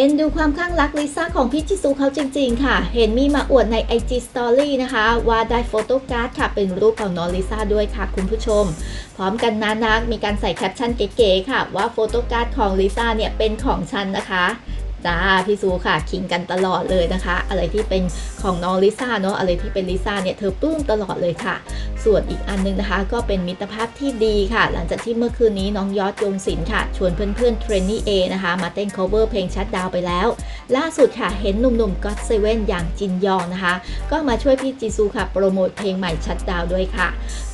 เอ็นดูความข้างรักลิซ่าของพี่จิซูเขาจริงๆ ค่ะ เห็นมีมาอวดใน IG Story นะคะ ว่าได้โฟโต้การ์ดค่ะ เป็นรูปของน้องลิซ่าด้วยค่ะคุณผู้ชม พร้อมกันนานักมีการใส่แคปชั่นเก๋ๆค่ะ ว่าโฟโต้การ์ดของลิซ่าเนี่ยเป็นของฉันนะคะ จ้าพี่ซูค่ะคิงกันตลอดเลยนะคะ อะไรที่เป็นของน้องลิซ่าเนาะอะไรที่เป็นลิซ่าเนี่ยเธอปลื้มตลอดเลยค่ะ ส่วนอีกอันนึงนะคะ ก็เป็นมิตรภาพที่ดีค่ะ หลังจากที่เมื่อคืนนี้น้องยอดยงศิลป์ค่ะ ชวนเพื่อนๆเทรนนี่เอนะคะ มาเต้น cover เพลงชัดดาวไปแล้ว ล่าสุดค่ะเห็นหนุ่มๆก็เซเว่นอย่างจินยองนะคะ ก็มาช่วยพี่จีซูค่ะโปรโมทเพลงใหม่ชัดดาวด้วยค่ะ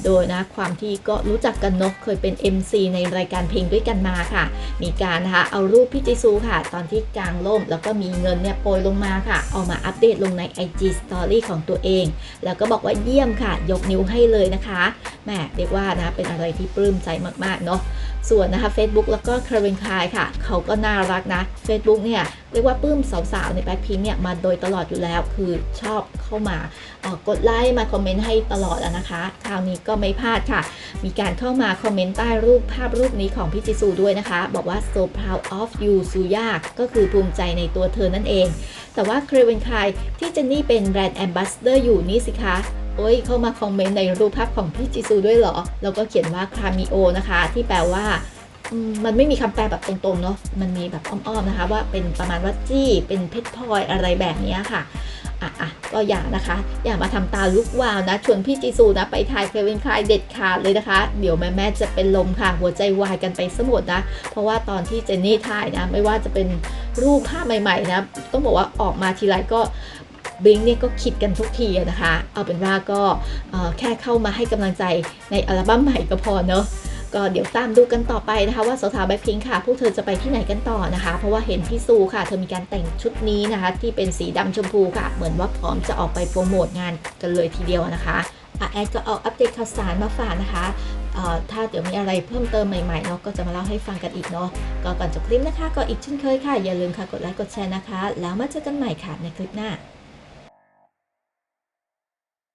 โดยนะความที่ก็รู้จักกันนกเคยเป็น MC ในรายการเพลงด้วยกันมาค่ะ มีการนะคะเอารูปพี่จีซูค่ะ ตอนที่กลางล่ม แล้วก็มีเงินเนี่ยโปรยลงมาค่ะ เอามาอัปเดตลงใน IG Story ของตัวเอง แล้วก็บอกว่าเยี่ยมค่ะ ยกนิ้วให้เลยนะคะแหมเรียกว่านะเป็นอะไรที่ปลื้มใจมากๆเนาะส่วนนะคะ Facebook แล้วก็คารินคายค่ะ เขาก็น่ารักนะ Facebook เนี่ย เรียกว่าปลื้มสาวๆ ในแบ็คพิงเนี่ยมาโดยตลอดอยู่แล้ว คือชอบ เข้ามาออกดไลค์มาคอมเมนต์ให้ตลอดอะนะคะ คราวนี้ก็ไม่พลาดค่ะ มีการเข้ามาคอมเมนต์ใต้รูปภาพรูปนี้ของพี่จิซูด้วยนะคะ บอกว่า so proud of you ซูยาก็คือภูมิใจในตัวเธอนั่นเอง แต่ว่าเครเวนคายที่เจนนี่เป็นแบรนด์แอมบาสเดอร์อยู่นี่สิคะโอ้ยเข้ามาคอมเมนต์ในรูปภาพของพี่จิซูด้วยเหรอ แล้วก็เขียนว่าคามิโอนะคะ ที่แปลว่า มันไม่มีคำแปลแบบตรงๆเนาะ มันมีแบบอ้อมๆนะคะ ว่าเป็นประมาณว่าจี้เป็นเพชรพลอยอะไรแบบนี้ค่ะอะอะก็อย่านะคะ อย่ามาทำตาลุกวาวนะ ชวนพี่จีซูนะ ไปถ่ายเควินคลายเด็ดขาดเลยนะคะ เดี๋ยวแม่แม่จะเป็นลมค่ะ หัวใจวายกันไปสมดนะ เพราะว่าตอนที่เจนนี่ถ่ายนะ ไม่ว่าจะเป็นรูปภาพใหม่ๆนะ ต้องบอกว่าออกมาทีไรก็บิงเนี่ยก็คิดกันทุกทีนะคะ เอาเป็นว่าก็แค่เข้ามาให้กำลังใจในอัลบั้มใหม่ก็พอเนอะ ก็เดี๋ยวตามดูกันต่อไปนะคะ ว่าสาวๆแบ็คพิงค่ะ พวกเธอจะไปที่ไหนกันต่อนะคะ เพราะว่าเห็นพี่ซูค่ะ เธอมีการแต่งชุดนี้นะคะ ที่เป็นสีดำชมพูค่ะ เหมือนว่าพร้อมจะออกไปโปรโมทงานกันเลยทีเดียวนะคะอะแอดก็เอาอัปเดตข่าวสารมาฝากนะคะถ้าเดี๋ยวมีอะไรเพิ่มเติมใหม่ๆเนาะก็จะมาเล่าให้ฟังกันอีกเนาะก็ก่อนจบคลิปนะคะ ก็อีกเช่นเคยค่ะ อย่าลืมค่ะกดไลค์กดแชร์นะคะ แล้วมาเจอกันใหม่ค่ะในคลิปหน้า